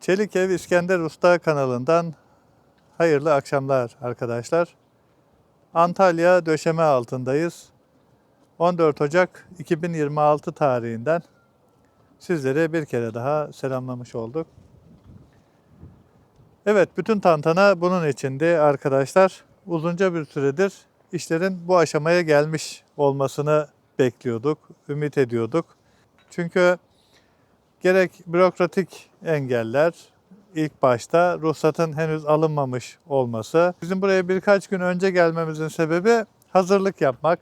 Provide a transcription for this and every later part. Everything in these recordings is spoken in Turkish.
Çelik Ev İskender Usta kanalından hayırlı akşamlar arkadaşlar. Antalya döşeme altındayız. 14 Ocak 2026 tarihinden sizlere bir kere daha selamlamış olduk. Evet, bütün tantana bunun içindi arkadaşlar. Uzunca bir süredir işlerin bu aşamaya gelmiş olmasını bekliyorduk, ümit ediyorduk. Çünkü gerek bürokratik engeller, ilk başta ruhsatın henüz alınmamış olması. Bizim buraya birkaç gün önce gelmemizin sebebi hazırlık yapmak,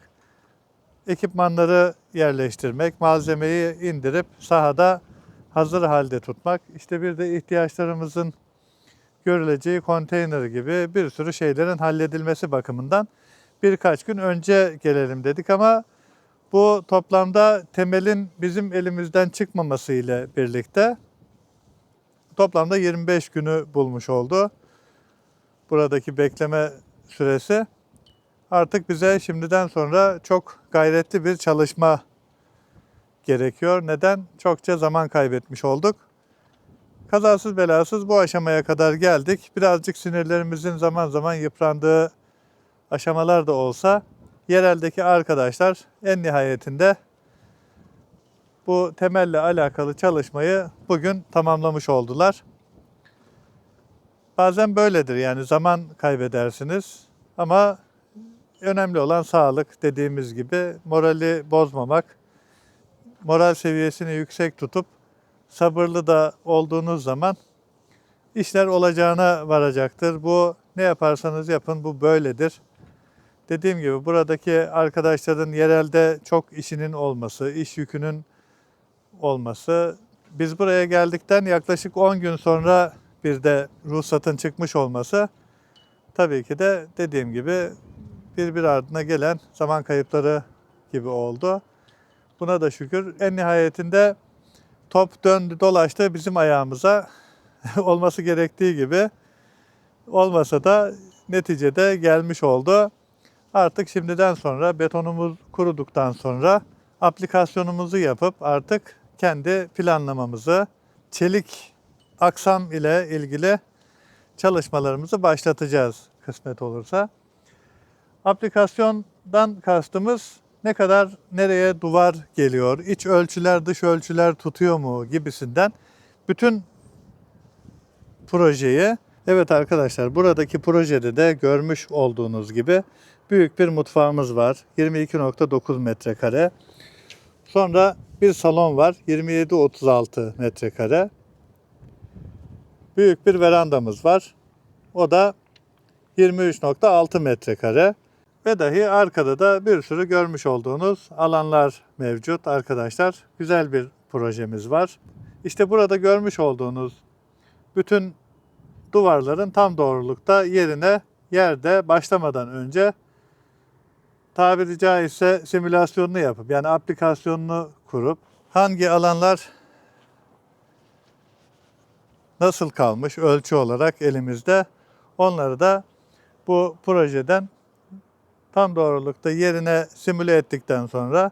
ekipmanları yerleştirmek, malzemeyi indirip sahada hazır halde tutmak. İşte bir de ihtiyaçlarımızın görüleceği konteyner gibi bir sürü şeylerin halledilmesi bakımından birkaç gün önce gelelim dedik ama bu toplamda temelin bizim elimizden çıkmaması ile birlikte toplamda 25 günü bulmuş oldu. Buradaki bekleme süresi artık bize şimdiden sonra çok gayretli bir çalışma gerekiyor. Neden? Çokça zaman kaybetmiş olduk. Kazasız belasız bu aşamaya kadar geldik. Birazcık sinirlerimizin zaman zaman yıprandığı aşamalar da olsa yereldeki arkadaşlar en nihayetinde bu temelle alakalı çalışmayı bugün tamamlamış oldular. Bazen böyledir yani zaman kaybedersiniz ama önemli olan sağlık dediğimiz gibi morali bozmamak, moral seviyesini yüksek tutup sabırlı da olduğunuz zaman işler olacağına varacaktır. Bu ne yaparsanız yapın bu böyledir. Dediğim gibi buradaki arkadaşların yerelde çok işinin olması, iş yükünün olması. Biz buraya geldikten yaklaşık 10 gün sonra bir de ruhsatın çıkmış olması tabii ki de dediğim gibi birbir ardına gelen zaman kayıpları gibi oldu. Buna da şükür en nihayetinde top döndü dolaştı bizim ayağımıza olması gerektiği gibi olmasa da neticede gelmiş oldu. Artık şimdiden sonra betonumuz kuruduktan sonra aplikasyonumuzu yapıp artık kendi planlamamızı çelik aksam ile ilgili çalışmalarımızı başlatacağız kısmet olursa. Aplikasyondan kastımız ne kadar nereye duvar geliyor, iç ölçüler dış ölçüler tutuyor mu gibisinden bütün projeyi evet arkadaşlar buradaki projede de görmüş olduğunuz gibi büyük bir mutfağımız var. 22.9 metrekare. Sonra bir salon var. 27-36 metrekare. Büyük bir verandamız var. O da 23.6 metrekare. Ve dahi arkada da bir sürü görmüş olduğunuz alanlar mevcut arkadaşlar. Güzel bir projemiz var. İşte burada görmüş olduğunuz bütün duvarların tam doğrulukta yerine yerde başlamadan önce tabiri caizse simülasyonunu yapıp yani aplikasyonunu kurup hangi alanlar nasıl kalmış ölçü olarak elimizde onları da bu projeden tam doğrulukta yerine simüle ettikten sonra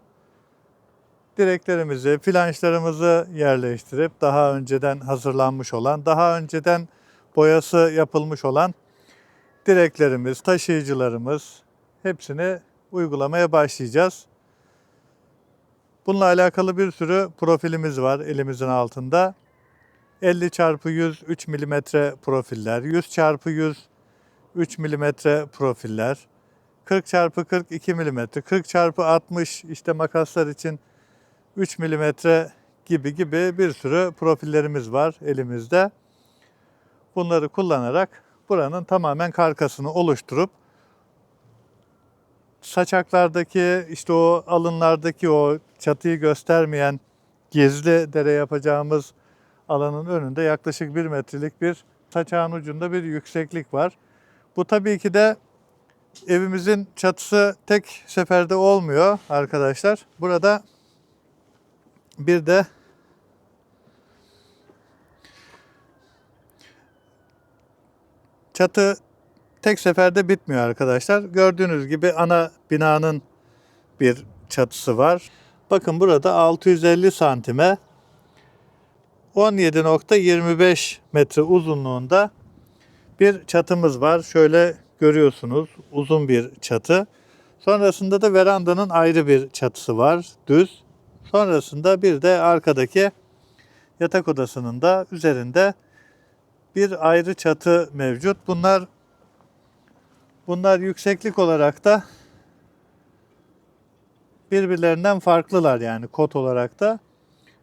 direklerimizi, flanşlarımızı yerleştirip daha önceden hazırlanmış olan, daha önceden boyası yapılmış olan direklerimiz, taşıyıcılarımız hepsini uygulamaya başlayacağız. Bununla alakalı bir sürü profilimiz var elimizin altında. 50 çarpı 100 3 mm profiller, 100 çarpı 100 3 mm profiller, 40 çarpı 40 2 mm, 40 çarpı 60 işte makaslar için 3 mm gibi gibi bir sürü profillerimiz var elimizde. Bunları kullanarak buranın tamamen karkasını oluşturup saçaklardaki işte o alınlardaki o çatıyı göstermeyen gizli dere yapacağımız alanın önünde yaklaşık bir metrelik bir saçağın ucunda bir yükseklik var. Bu tabii ki de evimizin çatısı tek seferde olmuyor arkadaşlar. Burada bir de çatı tek seferde bitmiyor arkadaşlar. Gördüğünüz gibi ana binanın bir çatısı var. Bakın burada 650 santime 17.25 metre uzunluğunda bir çatımız var. Şöyle görüyorsunuz uzun bir çatı. Sonrasında da verandanın ayrı bir çatısı var düz. Sonrasında bir de arkadaki yatak odasının da üzerinde bir ayrı çatı mevcut. Bunlar bunlar yükseklik olarak da birbirlerinden farklılar yani kod olarak da.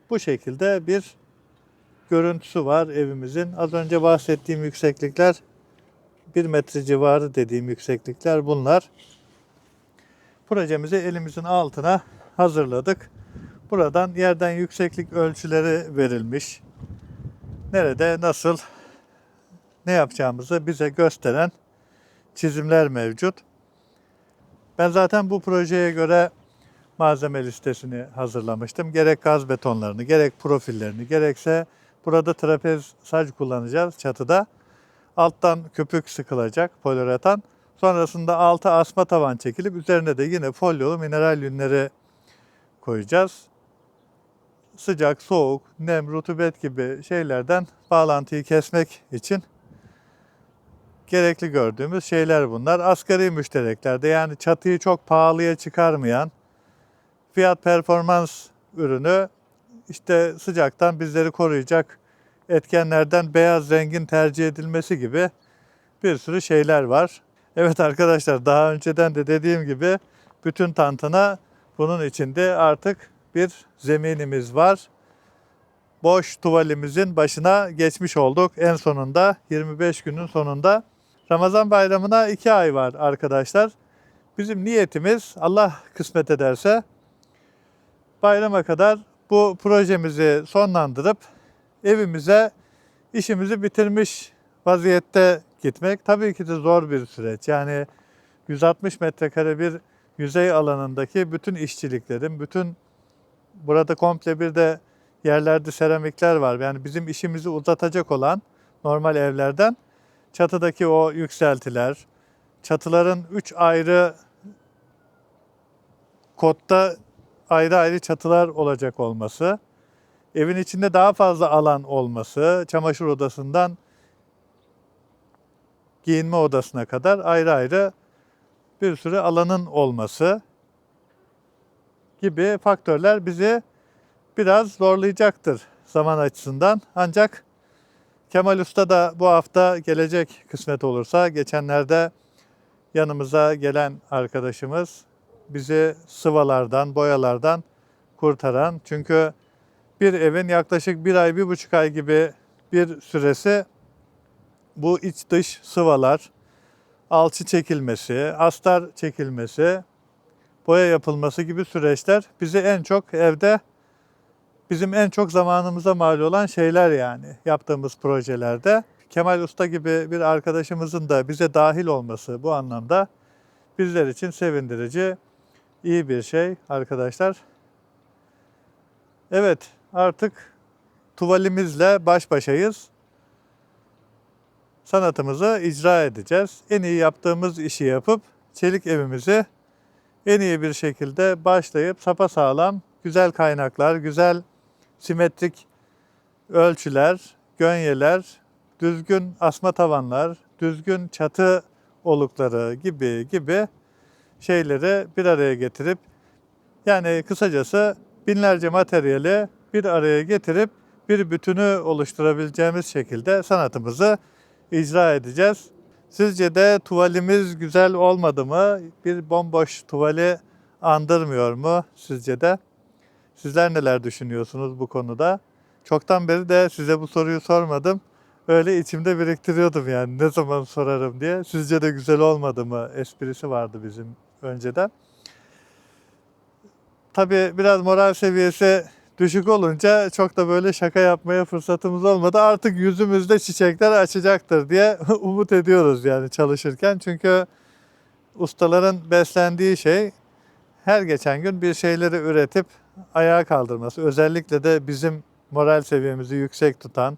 Bu şekilde bir görüntüsü var evimizin. Az önce bahsettiğim yükseklikler 1 metre civarı dediğim yükseklikler bunlar. Projemizi elimizin altına hazırladık. Buradan yerden yükseklik ölçüleri verilmiş. Nerede nasıl ne yapacağımızı bize gösteren çizimler mevcut. Ben zaten bu projeye göre malzeme listesini hazırlamıştım. Gerek gaz betonlarını, gerek profillerini, gerekse burada trapez saç kullanacağız çatıda. Alttan köpük sıkılacak poliuretan. Sonrasında altı asma tavan çekilip üzerine de yine folyolu mineral yünleri koyacağız. Sıcak, soğuk, nem, rutubet gibi şeylerden bağlantıyı kesmek için gerekli gördüğümüz şeyler bunlar. Asgari müştereklerde yani çatıyı çok pahalıya çıkarmayan fiyat performans ürünü işte sıcaktan bizleri koruyacak etkenlerden beyaz rengin tercih edilmesi gibi bir sürü şeyler var. Evet arkadaşlar daha önceden de dediğim gibi bütün tantana bunun içinde artık bir zeminimiz var. Boş tuvalimizin başına geçmiş olduk. En sonunda 25 günün sonunda Ramazan bayramına 2 ay var arkadaşlar. Bizim niyetimiz Allah kısmet ederse bayrama kadar bu projemizi sonlandırıp evimize işimizi bitirmiş vaziyette gitmek tabii ki de zor bir süreç. Yani 160 metrekare bir yüzey alanındaki bütün işçiliklerin, bütün burada komple bir de yerlerde seramikler var. Yani bizim işimizi uzatacak olan normal evlerden çatıdaki o yükseltiler, çatıların 3 ayrı kotta ayrı ayrı çatılar olacak olması, evin içinde daha fazla alan olması, çamaşır odasından giyinme odasına kadar ayrı ayrı bir sürü alanın olması gibi faktörler bizi biraz zorlayacaktır zaman açısından. Ancak Kemal Usta da bu hafta gelecek kısmet olursa geçenlerde yanımıza gelen arkadaşımız bizi sıvalardan, boyalardan kurtaran. Çünkü bir evin yaklaşık bir ay, bir buçuk ay gibi bir süresi bu iç dış sıvalar, alçı çekilmesi, astar çekilmesi, boya yapılması gibi süreçler bizi en çok evde bizim en çok zamanımıza mal olan şeyler yani yaptığımız projelerde. Kemal Usta gibi bir arkadaşımızın da bize dahil olması bu anlamda bizler için sevindirici, iyi bir şey arkadaşlar. Evet artık tuvalimizle baş başayız. Sanatımızı icra edeceğiz. En iyi yaptığımız işi yapıp çelik evimizi en iyi bir şekilde başlayıp sapasağlam güzel kaynaklar, güzel simetrik ölçüler, gönyeler, düzgün asma tavanlar, düzgün çatı olukları gibi gibi şeyleri bir araya getirip yani kısacası binlerce materyali bir araya getirip bir bütünü oluşturabileceğimiz şekilde sanatımızı icra edeceğiz. Sizce de tuvalimiz güzel olmadı mı? Bir bomboş tuvali andırmıyor mu sizce de? Sizler neler düşünüyorsunuz bu konuda? Çoktan beri de size bu soruyu sormadım. Öyle içimde biriktiriyordum yani ne zaman sorarım diye. Sizce de güzel olmadı mı esprisi vardı bizim önceden. Tabii biraz moral seviyesi düşük olunca çok da böyle şaka yapmaya fırsatımız olmadı. Artık yüzümüzde çiçekler açacaktır diye umut ediyoruz yani çalışırken. Çünkü ustaların beslendiği şey her geçen gün bir şeyleri üretip ayağa kaldırması. Özellikle de bizim moral seviyemizi yüksek tutan,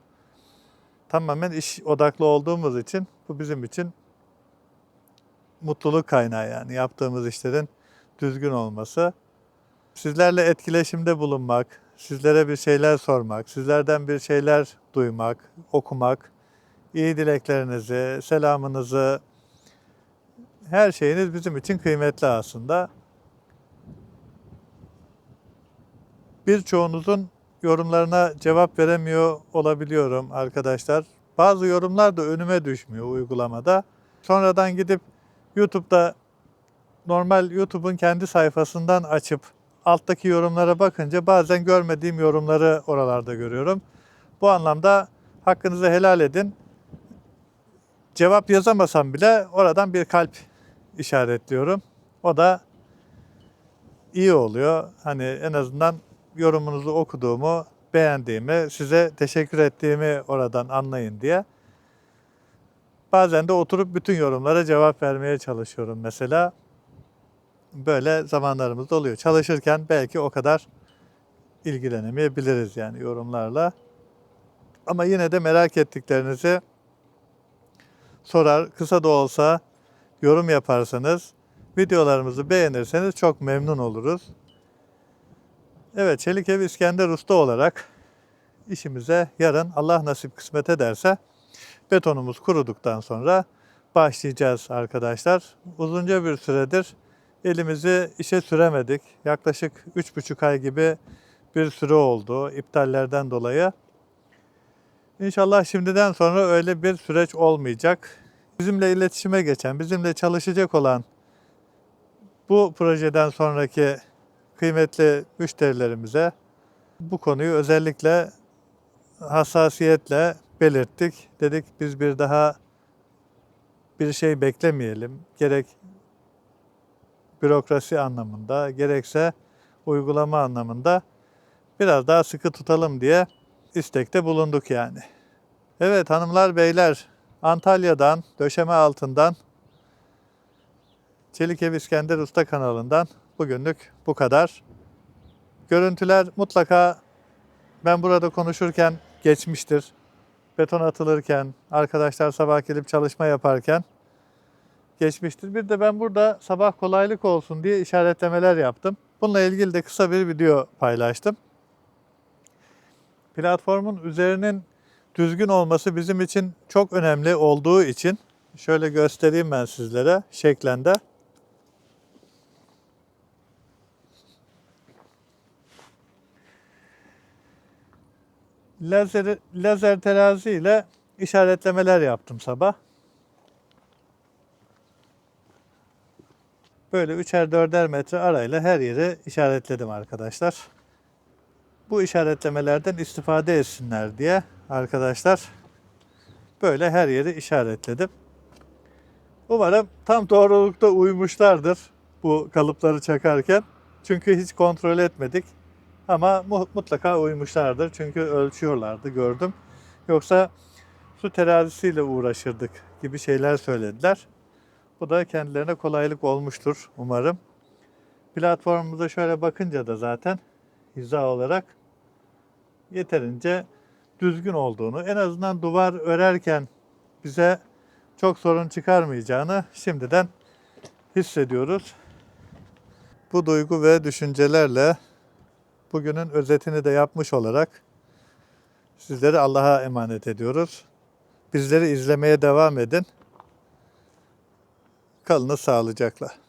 tamamen iş odaklı olduğumuz için bu bizim için mutluluk kaynağı yani yaptığımız işlerin düzgün olması. Sizlerle etkileşimde bulunmak, sizlere bir şeyler sormak, sizlerden bir şeyler duymak, okumak, iyi dileklerinizi, selamınızı, her şeyiniz bizim için kıymetli aslında. Birçoğunuzun yorumlarına cevap veremiyor olabiliyorum arkadaşlar. Bazı yorumlar da önüme düşmüyor uygulamada. Sonradan gidip YouTube'da normal YouTube'un kendi sayfasından açıp alttaki yorumlara bakınca bazen görmediğim yorumları oralarda görüyorum. Bu anlamda hakkınızı helal edin. Cevap yazamasam bile oradan bir kalp işaretliyorum. O da iyi oluyor. Hani en azından yorumunuzu okuduğumu, beğendiğimi, size teşekkür ettiğimi oradan anlayın diye. Bazen de oturup bütün yorumlara cevap vermeye çalışıyorum mesela. Böyle zamanlarımız da oluyor. Çalışırken belki o kadar ilgilenemeyebiliriz yani yorumlarla. Ama yine de merak ettiklerinizi sorar, kısa da olsa yorum yaparsanız, videolarımızı beğenirseniz çok memnun oluruz. Evet, Çelik Ev İskender Usta olarak işimize yarın Allah nasip kısmet ederse betonumuz kuruduktan sonra başlayacağız arkadaşlar. Uzunca bir süredir elimizi işe süremedik. Yaklaşık 3,5 ay gibi bir süre oldu iptallerden dolayı. İnşallah şimdiden sonra öyle bir süreç olmayacak. Bizimle iletişime geçen, bizimle çalışacak olan bu projeden sonraki kıymetli müşterilerimize bu konuyu özellikle hassasiyetle belirttik. Dedik biz bir daha bir şey beklemeyelim. Gerek bürokrasi anlamında, gerekse uygulama anlamında biraz daha sıkı tutalım diye istekte bulunduk yani. Evet hanımlar beyler Antalya'dan, döşeme altından Çelik Ev İskender Usta kanalından bugünlük bu kadar. Görüntüler mutlaka ben burada konuşurken geçmiştir. Beton atılırken, arkadaşlar sabah gelip çalışma yaparken geçmiştir. Bir de ben burada sabah kolaylık olsun diye işaretlemeler yaptım. Bununla ilgili de kısa bir video paylaştım. Platformun üzerinin düzgün olması bizim için çok önemli olduğu için şöyle göstereyim ben sizlere şeklende. Lazer, lazer terazi ile işaretlemeler yaptım sabah. Böyle üçer dörder metre arayla her yeri işaretledim arkadaşlar. Bu işaretlemelerden istifade etsinler diye arkadaşlar böyle her yeri işaretledim. Umarım tam doğrulukta uymuşlardır bu kalıpları çakarken. Çünkü hiç kontrol etmedik. Ama mu- mutlaka uymuşlardır. Çünkü ölçüyorlardı gördüm. Yoksa su terazisiyle uğraşırdık gibi şeyler söylediler. Bu da kendilerine kolaylık olmuştur umarım. Platformumuza şöyle bakınca da zaten hiza olarak yeterince düzgün olduğunu, en azından duvar örerken bize çok sorun çıkarmayacağını şimdiden hissediyoruz. Bu duygu ve düşüncelerle bugünün özetini de yapmış olarak sizleri Allah'a emanet ediyoruz. Bizleri izlemeye devam edin. Kalınız sağlıcakla.